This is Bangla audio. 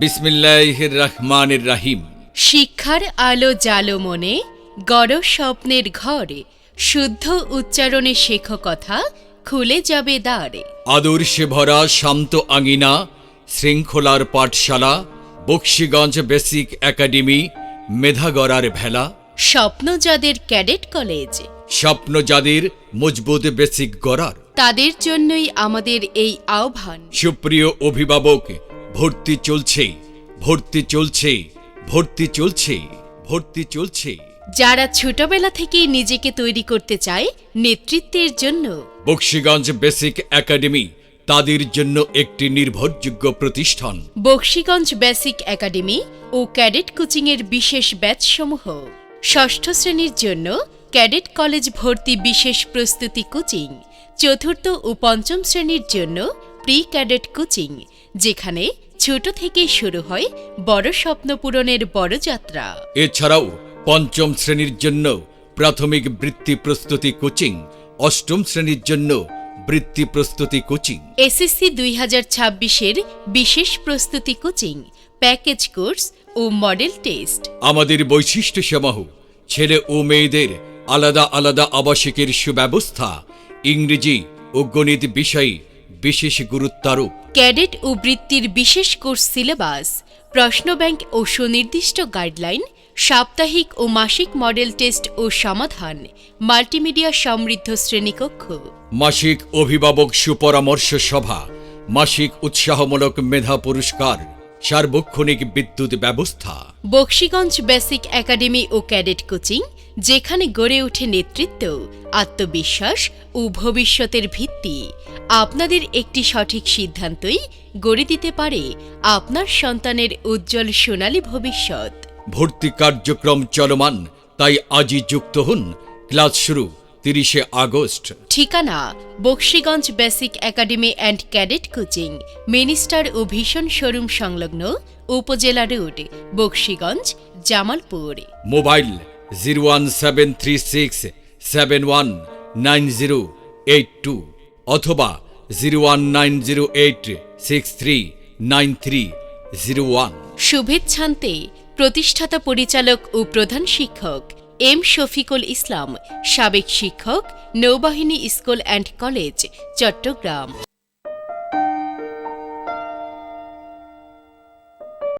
বিসমিল্লাহির রহমানির রাহিম শিক্ষার আলো জালো মনে গড় স্বপ্নের ঘরে শুদ্ধ উচ্চারণে শেখো কথা খুলে যাবে দ্বারে। আদর্শে ভরা শান্ত আঙিনা শৃঙ্খলার পাঠশালা বক্সিগঞ্জ বেসিক একাডেমি মেধাগড়ার ভেলা। স্বপ্ন যাদের ক্যাডেট কলেজ। স্বপ্ন যাদের মজবুত বেসিক গড়ার। তাদের জন্যই আমাদের এই আহ্বান। সুপ্রিয় অভিভাবক ভর্তি চলছে ভর্তি চলছে ভর্তি চলছে ভর্তি চলছে। যারা ছোটবেলা থেকেই নিজেকে তৈরি করতে চায় নেতৃত্বের জন্য। বক্সিগঞ্জ বেসিক একাডেমি তাদের জন্য একটি নির্ভরযোগ্য প্রতিষ্ঠান। বক্সিগঞ্জ বেসিক একাডেমি ও ক্যাডেট কোচিংয়ের বিশেষ ব্যাচসমূহ। ষষ্ঠ শ্রেণির জন্য ক্যাডেট কলেজ ভর্তি বিশেষ প্রস্তুতি কোচিং। চতুর্থ ও পঞ্চম শ্রেণির জন্য প্রি ক্যাডেট কোচিং যেখানে ছোট থেকেই শুরু হয় বড় স্বপ্ন পূরণের বড় যাত্রা। এছাড়াও পঞ্চম শ্রেণির জন্য প্রাথমিক বৃত্তি প্রস্তুতি কোচিং অষ্টম শ্রেণির জন্য বৃত্তি প্রস্তুতি কোচিং। এসএসসি দুই হাজার ছাব্বিশের বিশেষ প্রস্তুতি কোচিং প্যাকেজ কোর্স ও মডেল টেস্ট। আমাদের বৈশিষ্ট্য সমূহ ছেলে ও মেয়েদের আলাদা আলাদা আবাসিকের সুব্যবস্থা ইংরেজি ও গণিত বিষয়ে বিশেষ গুরুত্বারোপ। ক্যাডেট ও বৃত্তির বিশেষ কোর্স সিলেবাস প্রশ্ন ব্যাংক ও সুনির্দিষ্ট গাইডলাইন সাপ্তাহিক ও মাসিক মডেল টেস্ট ও সমাধান মাল্টিমিডিয়া সমৃদ্ধ শ্রেণীকক্ষ। মাসিক অভিভাবক সুপরামর্শ সভা মাসিক উৎসাহমূলক মেধা পুরস্কার সার্বক্ষণিক বিদ্যুৎ ব্যবস্থা। বক্সিগঞ্জ বেসিক একাডেমি ও ক্যাডেট কোচিং যেখানে গড়ে ওঠে নেতৃত্ব আত্মবিশ্বাস ও ভবিষ্যতের ভিত্তি। আপনাদের একটি সঠিক সিদ্ধান্তই গড়ে দিতে পারে আপনার সন্তানের উজ্জ্বল সোনালী ভবিষ্যৎ। ভর্তি কার্যক্রম চলমান তাই আজই যুক্ত হন। ক্লাস শুরু তিরিশে আগস্ট। ঠিকানা Bakshiganj basic academy and cadet coaching minister ও ভীষণ শোরুম সংলগ্ন upazila road Bakshiganj Jamalpur. Mobile zero one seven three six seven one nine zero eight two. অথবা zero one nine zero eight six three nine three zero শুভেচ্ছান্তে প্রতিষ্ঠাতা পরিচালক ও প্রধান শিক্ষক এম শফিকুল ইসলাম, সাবেক শিক্ষক, নৌবাহিনী স্কুল অ্যান্ড কলেজ, চট্টগ্রাম।